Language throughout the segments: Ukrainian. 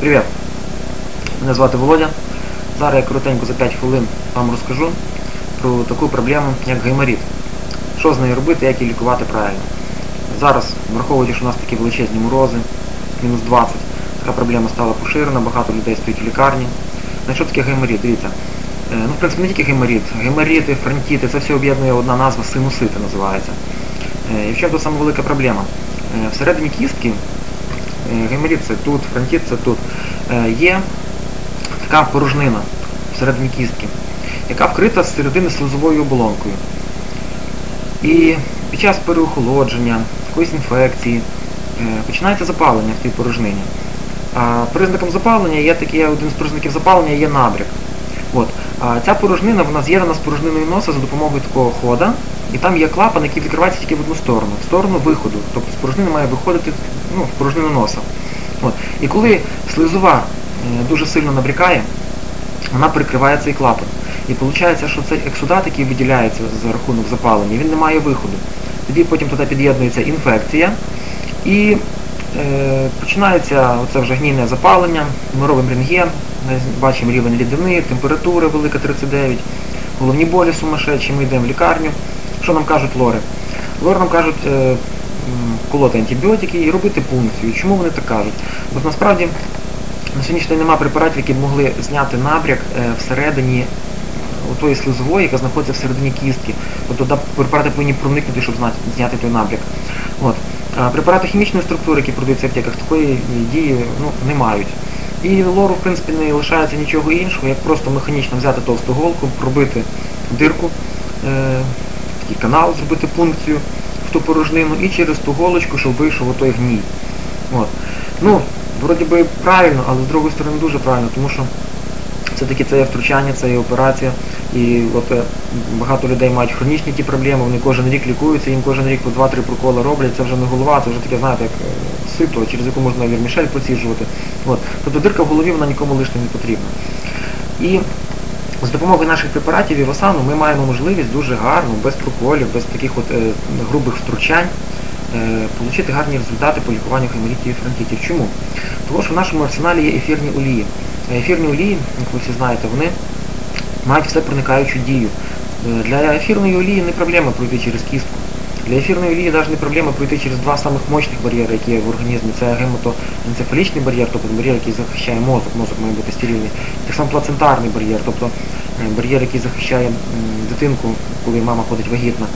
Привіт! Мене звати Володя. Зараз я коротенько за 5 хвилин вам розкажу про таку проблему, як гайморіт. Що з нею робити, як її лікувати правильно. Зараз, враховуючи, що у нас такі величезні морози, мінус 20, така проблема стала поширена, багато людей стоїть в лікарні. Ну, що таке гайморіт? Дивіться. Е, Ну, в принципі, не тільки гайморіт, гайморіти, фронтіти, це все об'єднує одна назва синусити називається. Е, І в чому тут саме велика проблема? Е, Всередині кістки Е, це тут, фронтіт це тут. Е, Є така порожнина всередині кістки, яка вкрита з середини слизовою оболонкою. І під час переохолодження, якоїсь інфекції, е, починається запалення в тій порожнині. А признаком запалення є такий, один з признаків запалення є набряк. От. Ця порожнина вона з'єднана з порожниною носа за допомогою такого хода, і там є клапан, який відкривається тільки в одну сторону, в сторону виходу. Тобто з порожнини має виходити ну, в порожнину носа. От. І коли слизова е, дуже сильно набрякає, вона перекриває цей клапан. І виходить, що цей ексудат, який виділяється за рахунок запалення, він не має виходу. Тоді потім туди під'єднується інфекція і е, починається оце вже гнійне запалення, ми робимо рентген, бачимо рівень рідини, температура велика 39, головні болі сумасшедші, ми йдемо в лікарню. Що нам кажуть лори? Лори нам кажуть е, колоти антибіотики і робити пункцію. Чому вони так кажуть? Бо насправді на сьогоднішній день немає препаратів, які б могли зняти набряк е, всередині у тої слизової, яка знаходиться всередині кістки. Тобто препарати повинні проникнути, щоб зняти той набряк. От. А препарати хімічної структури, які продаються в аптеках, такої дії ну, не мають. І лору, в принципі, не лишається нічого іншого, як просто механічно взяти товсту голку, пробити дирку, е, такий канал, зробити пункцію в ту порожнину і через ту голочку, щоб вийшов отой гній. От. Ну, вроді би правильно, але з другої сторони дуже правильно, тому що все-таки це є втручання, це є операція. І от е, багато людей мають хронічні ті проблеми, вони кожен рік лікуються, їм кожен рік по 2-3 проколи роблять, це вже не голова, це вже таке, знаєте, як е, сито, через яку можна вірмішель проціжувати. От. Тобто дирка в голові вона нікому лишньо не потрібна. І з допомогою наших препаратів Івасану ми маємо можливість дуже гарно, без проколів, без таких от е, грубих втручань, е, отримати гарні результати по лікуванню хеморітів і фронтитів. Чому? Тому що в нашому арсеналі є ефірні олії. Ефірні олії, як ви всі знаєте, вони мають все проникаючу дію. Е, Для ефірної олії не проблема пройти через кістку. Для ефірної олії навіть не проблема пройти через два самих мощних бар'єри, які є в організмі. Це гематоенцефалічний бар'єр, тобто бар'єр, який захищає мозок, мозок має бути стерильний. Так само плацентарний бар'єр, тобто е, бар'єр, який захищає дитинку, коли мама ходить вагітна.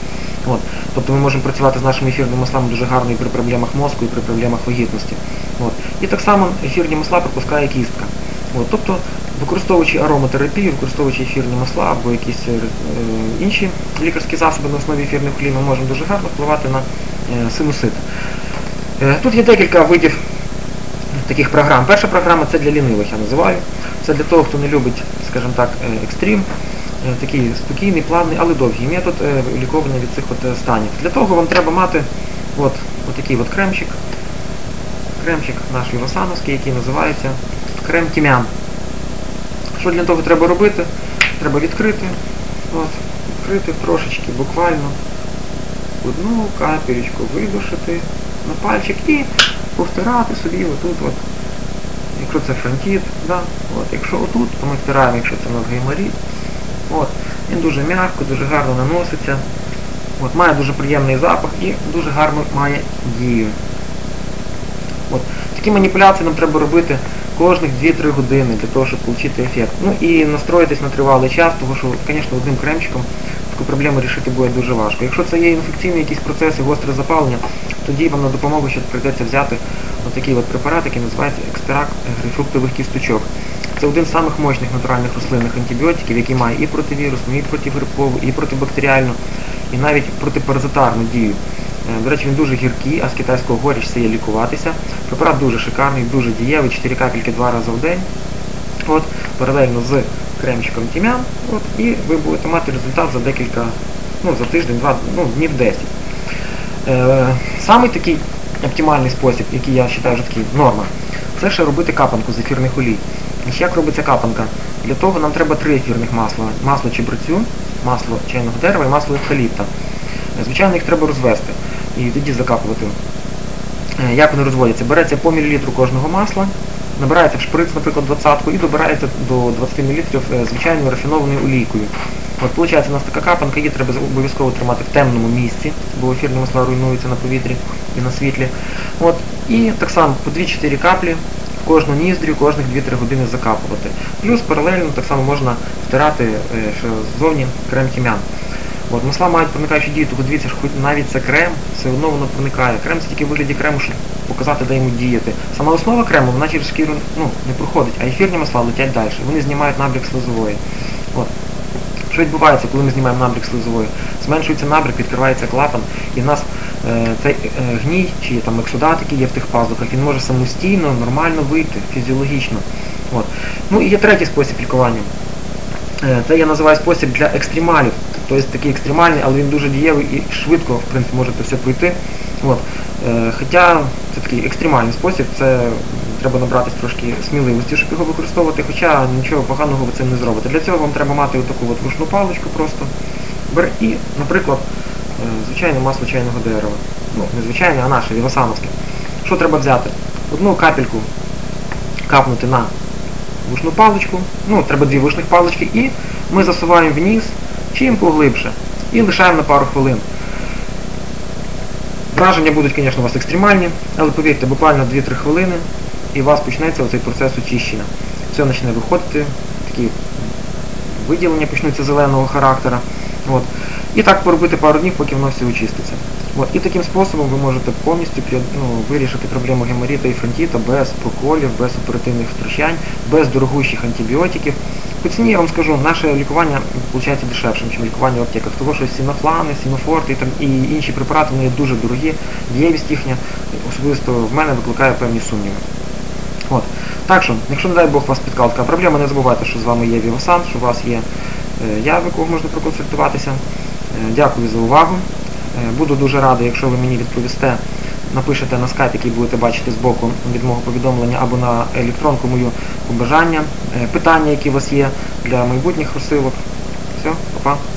От. Тобто ми можемо працювати з нашими ефірними маслами дуже гарно і при проблемах мозку, і при проблемах вагітності. От. І так само ефірні масла пропускає кістка. От. Тобто, використовуючи ароматерапію, використовуючи ефірні масла або якісь е, інші лікарські засоби на основі ефірних олій, ми можемо дуже гарно впливати на е, синусит. Е, тут є декілька видів таких програм. Перша програма це для лінивих, я називаю. Це для того, хто не любить, скажімо так, екстрім, такий спокійний, плавний, але довгий метод лікування від цих от станів. Для того вам треба мати от, от такий от кремчик, кремчик наш Івасановський, який називається крем тім'ян. Що для того треба робити? Треба відкрити, от, відкрити трошечки, буквально одну капелечку видушити на пальчик і повтирати собі отут, от, якщо це фронтіт, да, от, якщо отут, то ми втираємо, якщо це у. От, він дуже м'яко, дуже гарно наноситься. От, має дуже приємний запах і дуже гарно має дію. От, такі маніпуляції нам треба робити кожних 2-3 години для того, щоб отримати ефект. Ну і настроїтись на тривалий час, тому що, звісно, одним кремчиком таку проблему рішити буде дуже важко. Якщо це є інфекційні якісь процеси, гостре запалення, тоді вам на допомогу ще прийдеться взяти отакий от препарат, який називається екстракт грейпфруктових кісточок. Це один з самих мощних натуральних рослинних антибіотиків, який має і противірусну, і протигрибкову, і протибактеріальну, і навіть протипаразитарну дію. Е, До речі, він дуже гіркий, а з китайського горіч це є лікуватися. Препарат дуже шикарний, дуже дієвий, 4 капельки 2 рази в день. От, паралельно з кремчиком тім'ян, і ви будете мати результат за декілька, ну, за тиждень, два, ну, днів 10. Е, Самий такий оптимальний спосіб, який я вважаю такий норма, це ще робити капанку з ефірних олій. Як робиться капанка? Для того нам треба три ефірних масла. Масло чебрецю, масло чайного дерева і масло евкаліпта. Звичайно, їх треба розвести і тоді закапувати. Е, Як вони розводяться? Береться по мілілітру кожного масла, набираєте в шприц, наприклад, 20 і добираєте до 20 мл е, звичайною рафінованою олійкою. От, виходить, у нас така капанка, її треба обов'язково тримати в темному місці, бо ефірні масла руйнуються на повітрі і на світлі. От, і так само по 2-4 каплі в кожну ніздрю кожних 2-3 години закапувати. Плюс паралельно так само можна втирати е, ззовні крем тім'ян. От, масла мають проникаючу дію, тому дивіться, що хоч навіть це крем, все одно воно проникає. Крем це тільки в вигляді крему, щоб показати, де йому діяти. Сама основа крему, вона через шкіру ну, не проходить, а ефірні масла летять далі. Вони знімають набряк слизової. От. Що відбувається, коли ми знімаємо набряк слизової? Зменшується набряк, відкривається клапан, і в нас е, цей е, гній чи там ексудат, який є в тих пазухах, він може самостійно, нормально вийти, фізіологічно. От. Ну і є третій спосіб лікування. Е, Це я називаю спосіб для екстремалів. Тобто такий екстремальний, але він дуже дієвий і швидко в принципі, можете все пройти. От. Е, Хоча це такий екстремальний спосіб, це треба набратись трошки сміливості, щоб його використовувати, хоча нічого поганого ви цим не зробите. Для цього вам треба мати таку от рушну паличку просто. Бер- І, наприклад, е, звичайне масло чайного дерева. Ну, не звичайне, а наше, вівасановське. Що треба взяти? Одну капельку капнути на вушну паличку, ну, треба дві вушних палички, і ми засуваємо вниз, чим поглибше, і лишаємо на пару хвилин. Враження будуть, звісно, у вас екстремальні, але повірте, буквально 2-3 хвилини і у вас почнеться оцей процес очищення. Все почне виходити, такі виділення почнуться зеленого характера. От. І так поробити пару днів, поки воно все очиститься. От. І таким способом ви можете повністю ну, вирішити проблему геморіта і фронтіта без проколів, без оперативних втручань, без дорогущих антибіотиків. По ціні я вам скажу, наше лікування виходить дешевшим, ніж лікування в аптеках, тому що сінофлани, сінофорти і, там, і інші препарати вони дуже дорогі, дієвість їхня особисто в мене викликає певні сумніви. От. Так що, якщо, не дай Бог, вас спіткала така проблема, не забувайте, що з вами є Вівасан, що у вас є е, я, в якого можна проконсультуватися. Е, Дякую за увагу. Е, Буду дуже радий, якщо ви мені відповісте, напишете на скайп, який будете бачити збоку від мого повідомлення, або на електронку мою побажання, е, питання, які у вас є для майбутніх розсилок. Все, па-па.